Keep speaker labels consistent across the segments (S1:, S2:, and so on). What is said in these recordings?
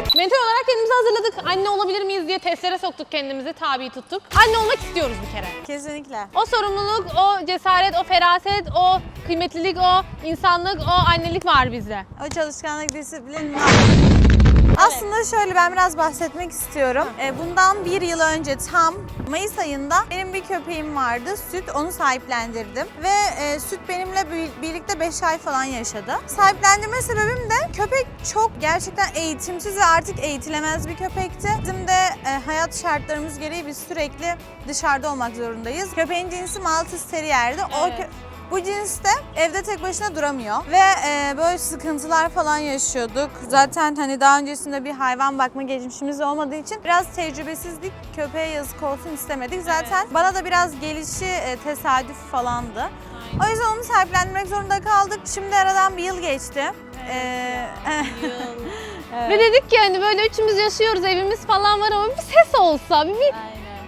S1: geldik. Mental olarak kendimizi hazırladık. Anne olabilir miyiz diye testlere soktuk kendimizi, tabi tuttuk. Anne olmak istiyoruz bir kere.
S2: Kesinlikle.
S1: O sorumluluk, o cesaret, o feraset, o kıymetlilik, o insanlık, o annelik var bizde.
S2: O çalışkanlık, disiplin var. Aslında şöyle ben biraz bahsetmek istiyorum. Ee, Bundan bir yıl önce tam Mayıs ayında benim bir köpeğim vardı. Süt onu sahiplendirdim. Ve e, Süt benimle bir- birlikte 5 ay falan yaşadı. Sahiplendirme sebebim de köpek çok gerçekten eğitimsiz ve artık eğitilemez bir köpekti. Bizim de e, hayat şartlarımız gereği biz sürekli dışarıda olmak zorundayız. Köpeğin cinsi Maltese Terrier'di. O
S1: Evet.
S2: kö- bu cinste evde tek başına duramıyor ve e, böyle sıkıntılar falan yaşıyorduk. Zaten hani daha öncesinde bir hayvan bakma geçmişimiz olmadığı için biraz tecrübesizlik köpeğe yazık olsun istemedik. Zaten bana da biraz gelişi e, tesadüf falandı. O yüzden onu sahiplendirmek zorunda kaldık. Şimdi aradan bir yıl geçti. Ee,
S1: Ve dedik ki hani böyle üçümüz yaşıyoruz, evimiz falan var ama bir ses olsa, bir, bir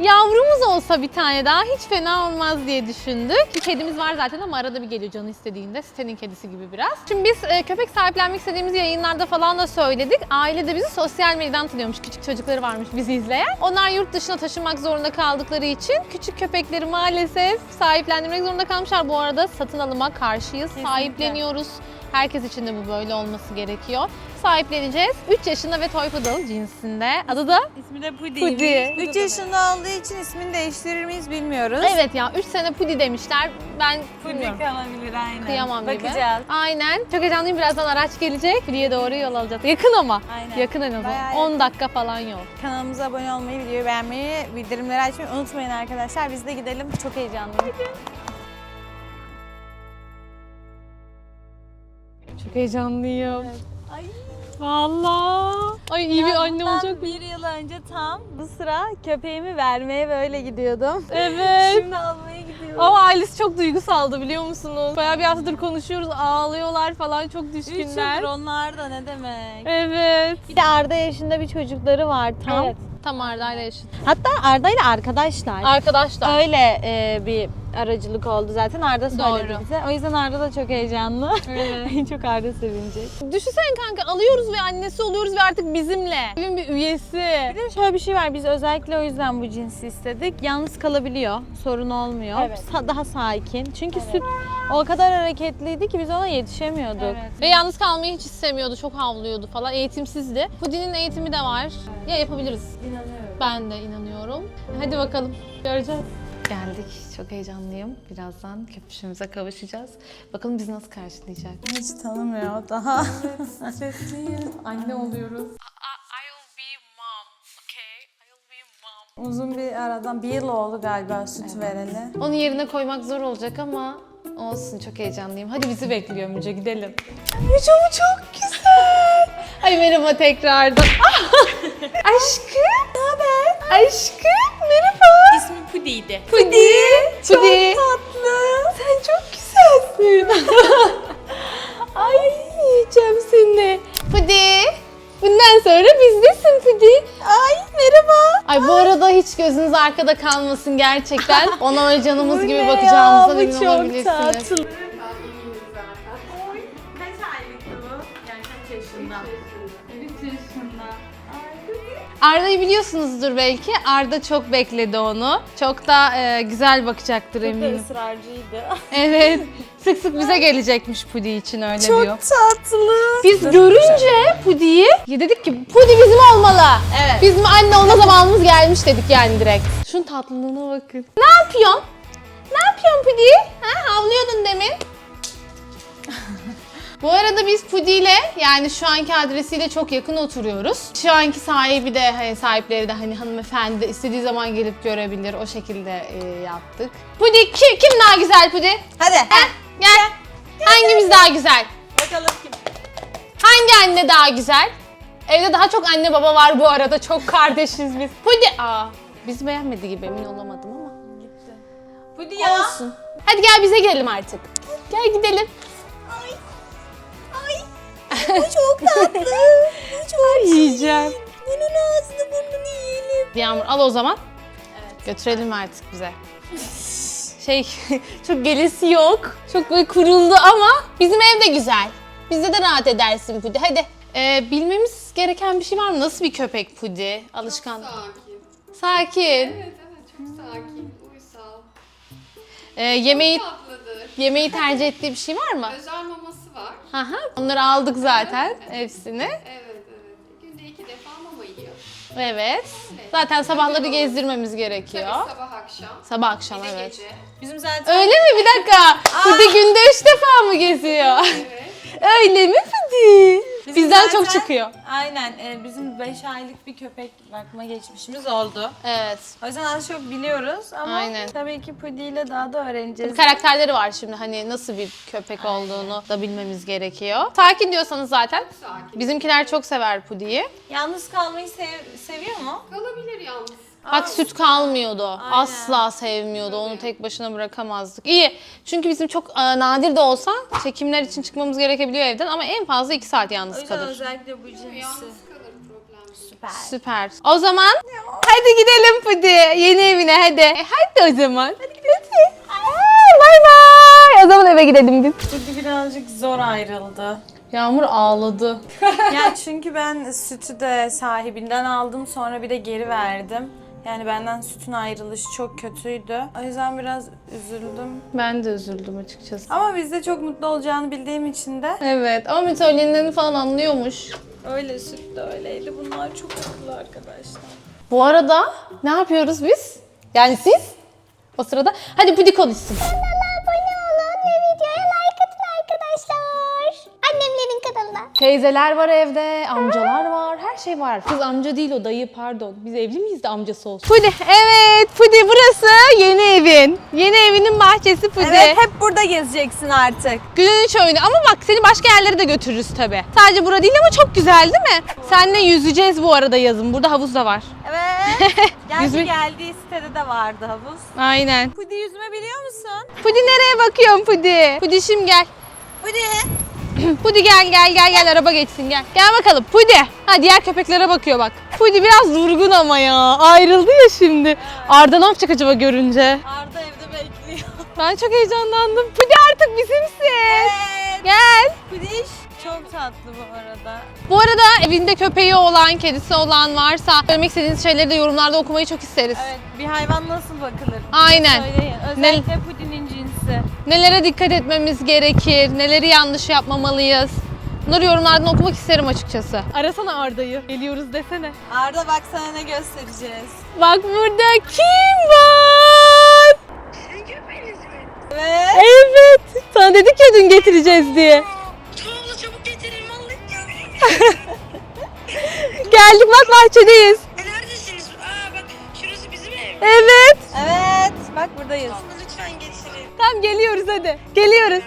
S1: yavrumuz olsa bir tane daha hiç fena olmaz diye düşündük. Kedimiz var zaten ama arada bir geliyor canı istediğinde. Sitenin kedisi gibi biraz. Şimdi biz e, köpek sahiplenmek istediğimiz yayınlarda falan da söyledik. Aile de bizi sosyal medyadan tanıyormuş. Küçük çocukları varmış bizi izleyen. Onlar yurt dışına taşınmak zorunda kaldıkları için küçük köpekleri maalesef sahiplendirmek zorunda kalmışlar. Bu arada satın alıma karşıyız. Sahipleniyoruz. Herkes için de bu böyle olması gerekiyor. Sahipleneceğiz. 3 yaşında ve toy poodle cinsinde. Adı da
S2: İsmi de Pudi.
S1: Pudi.
S2: 3 yaşında olduğu için ismini değiştirir miyiz bilmiyoruz.
S1: Evet ya 3 sene pudi demişler. Ben bilmiyorum.
S2: kalabilir aynen.
S1: Kıyamam gibi.
S2: Bakacağız.
S1: Aynen. Çok heyecanlıyım. Birazdan araç gelecek. Pudi'ye doğru yol alacağız. Yakın ama.
S2: Aynen.
S1: Yakın en azından.
S2: Bayağı
S1: 10 dakika falan yol.
S2: Kanalımıza abone olmayı, videoyu beğenmeyi, bildirimleri açmayı unutmayın arkadaşlar. Biz de gidelim. Çok heyecanlıyım.
S1: Heyecanlıyım.
S2: Ay.
S1: Vallahi. Ay iyi bir anne olacak mı?
S2: bir yıl önce tam bu sıra köpeğimi vermeye böyle gidiyordum.
S1: Evet.
S2: Şimdi almaya gidiyorum.
S1: Ama ailesi çok duygusaldı biliyor musunuz? Bayağı bir haftadır konuşuyoruz. Ağlıyorlar falan çok
S2: Üç
S1: düşkünler.
S2: yıldır onlar da ne demek.
S1: Evet.
S2: Bir de Arda yaşında bir çocukları var tam.
S1: Evet. Tam Arda'yla yaşıt.
S2: Hatta Arda ile arkadaşlar.
S1: Arkadaşlar.
S2: Öyle e, bir aracılık oldu zaten. Arda söyledi
S1: Doğru.
S2: bize. O yüzden Arda da çok heyecanlı. En çok Arda sevinecek.
S1: Düşünsene kanka alıyoruz ve annesi oluyoruz ve artık bizimle. Evin bir üyesi.
S2: Bir de şöyle bir şey var. Biz özellikle o yüzden bu cinsi istedik. Yalnız kalabiliyor. Sorun olmuyor.
S1: Evet.
S2: Sa- daha sakin. Çünkü süt o kadar hareketliydi ki biz ona yetişemiyorduk.
S1: Ve yalnız kalmayı hiç istemiyordu. Çok havlıyordu falan. Eğitimsizdi. Pudi'nin eğitimi de var. Ya yapabiliriz.
S2: İnanıyorum.
S1: Ben de inanıyorum. Hadi bakalım. Göreceğiz.
S3: Geldik. Çok heyecanlıyım. Birazdan köpüşümüze kavuşacağız. Bakalım bizi nasıl karşılayacak.
S2: Hiç tanımıyor daha.
S1: Anne oluyoruz.
S2: Uzun bir aradan bir yıl oldu galiba süt vereli.
S3: Onu yerine koymak zor olacak ama olsun. Çok heyecanlıyım. Hadi bizi bekliyor Müce gidelim.
S1: Çok çok güzel. Ay merhaba tekrardan. Ah! Aşkım. Ne haber? Aşkım merhaba.
S2: Pudi'ydi.
S1: Pudi. Çok Pudi.
S2: tatlı.
S1: Sen çok güzelsin. Ay yiyeceğim seni. Pudi. Bundan sonra bizdesin Pudi. Ay merhaba. Ay bu arada hiç gözünüz arkada kalmasın gerçekten. Ona öyle canımız
S2: Bu
S1: gibi bakacağımıza
S2: ya? Bu
S1: emin
S2: çok
S1: olabilirsiniz.
S2: tatlı.
S1: Arda'yı biliyorsunuzdur belki. Arda çok bekledi onu. Çok da e, güzel bakacaktır
S2: Çok da
S1: eminim.
S2: ısrarcıydı.
S1: Evet. Sık sık bize gelecekmiş Pudi için öyle
S2: Çok
S1: diyor.
S2: tatlı.
S1: Biz görünce Pudi'yi ya dedik ki Pudi bizim olmalı.
S2: Evet.
S1: Bizim anne olma zamanımız gelmiş dedik yani direkt. Şunun tatlılığına bakın. Ne yapıyorsun? Ne yapıyorsun Pudi? Ha, havlıyordun demin. Bu arada biz Pudi ile yani şu anki adresiyle çok yakın oturuyoruz. Şu anki sahibi de hani sahipleri de hani hanımefendi de istediği zaman gelip görebilir. O şekilde e, yaptık. Pudi kim, kim daha güzel Pudi?
S2: Hadi.
S1: Gel. Gel. Hangimiz daha güzel?
S2: Bakalım kim?
S1: Hangi anne daha güzel? Evde daha çok anne baba var bu arada. Çok kardeşiz biz. Pudi... Aa, biz beğenmedi gibi emin olamadım ama.
S2: Pudi ya.
S1: Olsun. Hadi gel bize gidelim artık. Gel gidelim.
S2: Bu çok tatlı. Bu çok
S1: Yiyeceğim.
S2: Bunun ağzını burnunu yiyelim.
S1: Yağmur al o zaman. Götürelim artık bize. Şey çok gelesi yok. Çok böyle kuruldu ama bizim ev de güzel. Bizde de rahat edersin Pudi. Hadi. Ee, bilmemiz gereken bir şey var mı? Nasıl bir köpek Pudi? Alışkan.
S4: Sakin.
S1: Sakin.
S4: Evet evet çok sakin, uysal.
S1: Ee, yemeği
S4: Tatlıdır.
S1: yemeği tercih ettiği bir şey var mı?
S4: Özel var.
S1: Aha, onları aldık zaten hepsini.
S4: Evet evet. Günde iki defa mama yiyor.
S1: Evet. Zaten sabahları gezdirmemiz gerekiyor.
S4: Tabii sabah akşam.
S1: Sabah akşam
S4: Bir de
S1: evet.
S4: gece.
S2: Bizim zaten
S1: Öyle mi? Bir dakika. Pudi günde üç defa mı geziyor?
S4: Evet.
S1: Öyle mi Pudi?
S2: Bizim
S1: Bizden
S2: zaten-
S1: çok çıkıyor.
S2: Aynen e, bizim 5 aylık bir köpek bakma geçmişimiz oldu.
S1: Evet.
S2: O yüzden az çok biliyoruz ama
S1: Aynen.
S2: tabii ki Pudi ile daha da öğreneceğiz.
S1: Karakterleri var şimdi hani nasıl bir köpek olduğunu da bilmemiz gerekiyor. Sakin diyorsanız zaten.
S4: Sakin.
S1: Bizimkiler çok sever Pudi'yi.
S2: Yalnız kalmayı sev- seviyor mu?
S4: Kalabilir yalnız.
S1: Bak süt kalmıyordu. Asla sevmiyordu. Onu tek başına bırakamazdık. İyi. Çünkü bizim çok e, nadir de olsa çekimler için çıkmamız gerekebiliyor evden ama en fazla 2 saat
S2: O
S1: yalnız
S2: yüzden
S1: kalır.
S2: özellikle bu cinsi.
S4: Yalnız kalır problem değil.
S2: Süper.
S1: Süper. O zaman hadi gidelim Pudi. Yeni evine hadi. E, hadi o zaman. Hadi gidelim. Aa, Bay bay. O zaman eve gidelim biz.
S2: Pudi birazcık zor ayrıldı.
S1: Yağmur ağladı.
S2: ya çünkü ben sütü de sahibinden aldım sonra bir de geri verdim. Yani benden sütün ayrılışı çok kötüydü. O yüzden biraz üzüldüm.
S1: Ben de üzüldüm açıkçası.
S2: Ama biz de çok mutlu olacağını bildiğim için de
S1: Evet ama mütevellilerini falan anlıyormuş.
S2: öyle süt de öyleydi. Bunlar çok akıllı arkadaşlar.
S1: Bu arada ne yapıyoruz biz? Yani siz? O sırada hadi Pudi konuşsun. Teyzeler var evde, amcalar var, her şey var. Kız amca değil o dayı pardon. Biz evli miyiz de amcası olsun. Pudi, evet Pudi burası yeni evin. Yeni evinin bahçesi Pudi.
S2: Evet hep burada gezeceksin artık.
S1: Günün üç oyunu ama bak seni başka yerlere de götürürüz tabi. Sadece bura değil ama çok güzel değil mi? Seninle yüzeceğiz bu arada yazın. Burada havuz da var.
S2: Evet. Gerçi
S1: Yüzme-
S2: geldiği sitede de vardı havuz.
S1: Aynen.
S2: Pudi yüzme biliyor musun?
S1: Pudi nereye bakıyorsun Pudi? Pudişim gel.
S2: Pudi.
S1: Pudi gel gel gel gel araba geçsin gel. Gel bakalım Pudi. Ha diğer köpeklere bakıyor bak. Pudi biraz durgun ama ya. Ayrıldı ya şimdi. Arda ne yapacak acaba görünce?
S2: Arda evde bekliyor.
S1: Ben çok heyecanlandım. Pudi artık bizimsin.
S2: Evet.
S1: Gel.
S2: Pudiş çok tatlı bu arada.
S1: Bu arada evinde köpeği olan, kedisi olan varsa söylemek istediğiniz şeyleri de yorumlarda okumayı çok isteriz.
S2: Evet bir hayvan nasıl bakılır?
S1: Aynen.
S2: Söyleyin. Özellikle pudinin cinsi.
S1: Nelere dikkat etmemiz gerekir, neleri yanlış yapmamalıyız. Bunları yorumlardan okumak isterim açıkçası. Arasana Arda'yı. Geliyoruz desene.
S2: Arda bak sana ne göstereceğiz.
S1: Bak burada kim var?
S2: Evet.
S1: Evet. Sana dedik ya dün getireceğiz diye.
S5: Tuğla çabuk getirin vallahi.
S1: Geldik bak bahçedeyiz.
S5: E, Neredesiniz? Aa bak şurası bizim ev.
S1: Evet.
S2: Evet. Bak buradayız.
S1: Tamam geliyoruz hadi. Geliyoruz.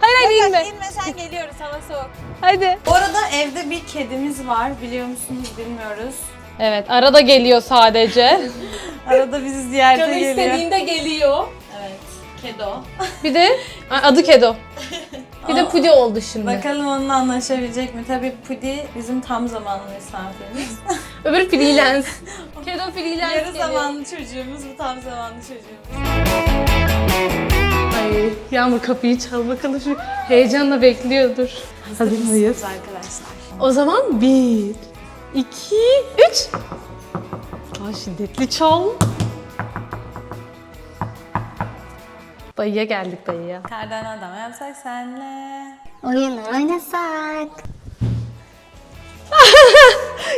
S1: Hayır hayır inme.
S2: inme sen geliyoruz hava soğuk.
S1: Hadi.
S2: Bu arada evde bir kedimiz var biliyor musunuz bilmiyoruz.
S1: Evet arada geliyor sadece.
S2: Arada bizi ziyarete geliyor.
S1: geliyor.
S2: Evet. Kedo.
S1: Bir de adı Kedo. Bir de Pudi oldu şimdi.
S2: Bakalım onunla anlaşabilecek mi? Tabii Pudi bizim tam zamanlı misafirimiz.
S1: Öbür freelance. Kedo freelance
S2: Yarı
S1: geliyor.
S2: zamanlı çocuğumuz, bu tam zamanlı çocuğumuz.
S1: Yağmur kapıyı çal bakalım şu heyecanla bekliyordur. Hazır mıyız?
S2: arkadaşlar?
S1: O zaman bir, iki, üç. Daha şiddetli çal. Dayıya geldik dayıya.
S2: Kardan adam yapsak senle.
S5: Oyun oynasak.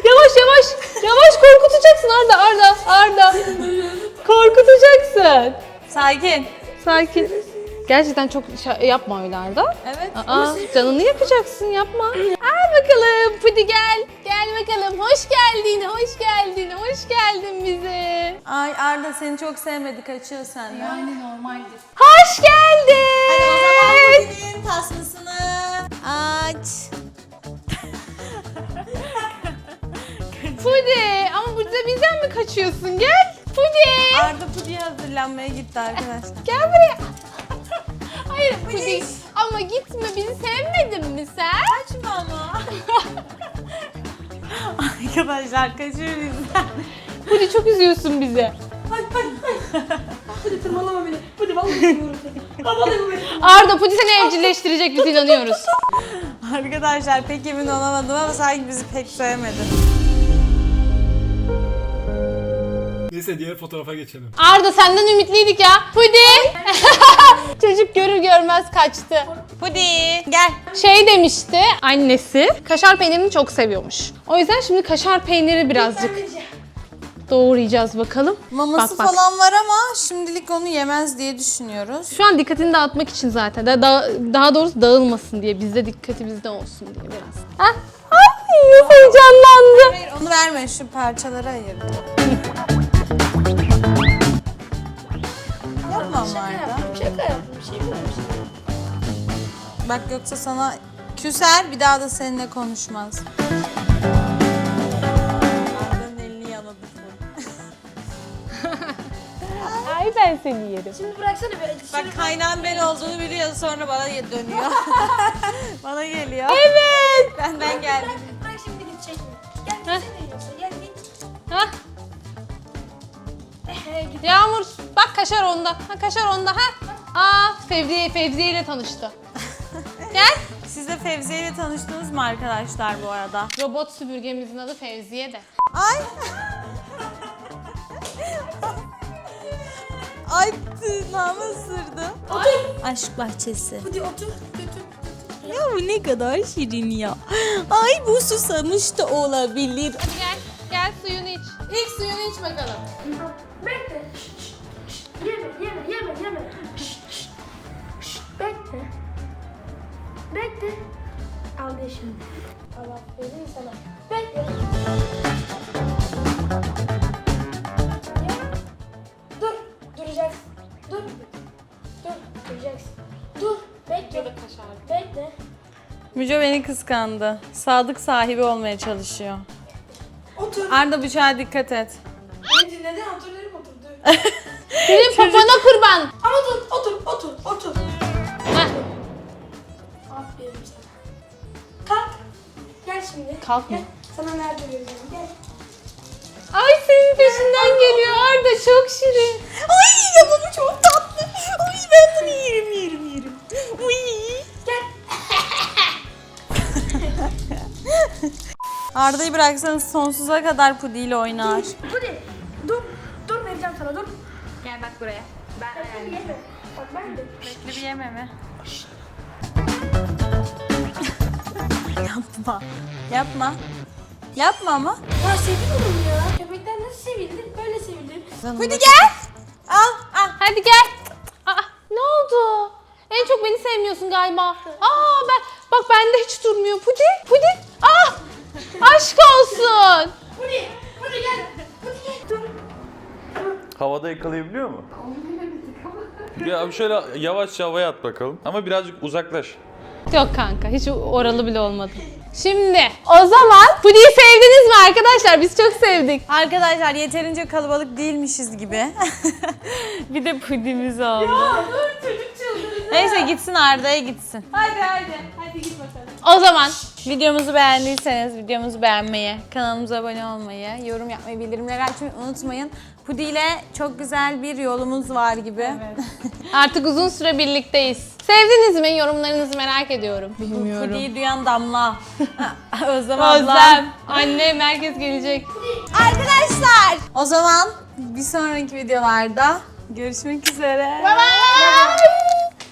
S1: yavaş yavaş, yavaş korkutacaksın Arda, Arda, Arda. korkutacaksın.
S2: Sakin.
S1: Sakin. Gerçekten çok yapma öyle Arda.
S2: Evet.
S1: Aa, canını yakacaksın yapma. Al bakalım Pudi gel. Gel bakalım. Hoş geldin, hoş geldin, hoş geldin bize.
S2: Ay Arda seni çok sevmedi, kaçıyor senden. Yani
S4: Normaldir.
S1: Hoş geldin.
S2: Hadi o zaman Pudi'nin tasmasını aç.
S1: Pudi ama burada bizden mi kaçıyorsun? Gel. Pudi.
S2: Arda Pudi'ye hazırlanmaya gitti arkadaşlar.
S1: Gel buraya. Hayır Pudi. Ama gitme bizi sevmedin mi sen?
S2: Kaçma ama. arkadaşlar kaçıyor bizden.
S1: Pudi çok üzüyorsun bizi.
S6: Hadi tırmalama beni. Hadi vallahi seviyorum seni. Vallahi bu beni.
S1: Arda Pudi seni evcilleştirecek biz inanıyoruz.
S2: Arkadaşlar pek emin olamadım ama sanki bizi pek sevmedi.
S7: Neyse diğer fotoğrafa geçelim.
S1: Arda senden ümitliydik ya. Pudi. Çocuk görür görmez kaçtı.
S2: Pudi gel.
S1: Şey demişti annesi kaşar peynirini çok seviyormuş. O yüzden şimdi kaşar peyniri birazcık doğrayacağız bakalım.
S2: Maması
S1: Bak, bak.
S2: falan var ama şimdilik onu yemez diye düşünüyoruz.
S1: Şu an dikkatini dağıtmak için zaten. Da, da- daha doğrusu dağılmasın diye. Bizde dikkati bizde olsun diye biraz. Ah, ay heyecanlandı.
S2: Hayır onu verme şu parçaları ayır. Ama Arda.
S6: Şaka yaptım. Bir şey.
S2: Bak yoksa sana küser bir daha da seninle konuşmaz. Arda'nın elini yaladı.
S1: Ay ben seni yerim.
S6: Şimdi bıraksana bir.
S2: Bak kaynağın ben olduğunu biliyor sonra bana dönüyor. bana geliyor. Evet. Benden geldi.
S1: Yağmur bak kaşar onda. Ha kaşar onda ha. Aa Fevziye Fevziye ile tanıştı. Gel.
S2: Siz de Fevziye ile tanıştınız mı arkadaşlar bu arada?
S1: Robot süpürgemizin adı Fevziye de.
S2: Ay. Ay tırnağımı ısırdı.
S6: Otur.
S2: Aşk bahçesi.
S6: Hadi otur. Götür.
S2: Ya bu ne kadar şirin ya. Ay bu susamış da olabilir.
S1: Hadi gel. Gel suyunu iç. İlk suyunu iç bakalım.
S6: Yeme, yeme, yeme, yeme. Şşt, şşt, şşt. Bekle. Bekle. Al ye şimdi. Al aferin sana. Bekle. Ya. Dur. Duracaksın. Dur. Dur. Duracaksın. Dur. Bekle. Bekle.
S2: Müce beni kıskandı. Sadık sahibi olmaya çalışıyor.
S6: Otur.
S2: Arda bıçağa dikkat et.
S6: Beni dinledin. Otur dedim otur.
S1: Senin popona kurban.
S6: Ama dur. Otur. Otur. Otur.
S1: Heh.
S6: Aferin sana. Kalk. Gel şimdi.
S1: Kalk mı?
S6: Gel. Sana nerede vereceğim? Gel.
S1: Ay senin peşinden geliyor Arda çok şirin.
S2: Ay ya bu çok tatlı. Ay ben bunu yerim yerim yerim. Uy.
S6: Gel.
S2: Arda'yı bıraksanız sonsuza kadar Pudi ile oynar.
S6: Hadi. Dur. Dur vereceğim sana dur.
S1: Gel bak buraya.
S6: Ben yeme. Bak ben de.
S2: Bekle bir yeme mi? Yapma. Yapma. Yapma ama.
S6: Ya seviyorum ya. Köpekler nasıl sevilir? Böyle sevilir.
S2: Pudi gel. Al. Al.
S1: Hadi gel. Aa, ne oldu? En çok beni sevmiyorsun galiba. Aa ben bak bende hiç durmuyor. Pudi, Pudi. Ah! Aşk olsun.
S8: Havada yakalayabiliyor mu? ya abi şöyle yavaşça havaya at bakalım. Ama birazcık uzaklaş.
S1: Yok kanka hiç oralı bile olmadı. Şimdi o zaman Pudi'yi sevdiniz mi arkadaşlar? Biz çok sevdik.
S2: Arkadaşlar yeterince kalabalık değilmişiz gibi. bir de pudimiz oldu.
S6: Dur çocuk çıldırdı.
S2: Neyse gitsin Arda'ya gitsin.
S6: Hadi hadi. Hadi git bakalım.
S1: O zaman
S2: Videomuzu beğendiyseniz videomuzu beğenmeyi, kanalımıza abone olmayı, yorum yapmayı, bildirimleri açmayı unutmayın. Pudi ile çok güzel bir yolumuz var gibi.
S1: artık uzun süre birlikteyiz. Sevdiniz mi? Yorumlarınızı merak ediyorum.
S2: Pudi'yi duyan Damla. Özlem abla.
S1: Özlem, annem, herkes gelecek.
S2: Arkadaşlar o zaman bir sonraki videolarda görüşmek üzere.
S1: Bye bye.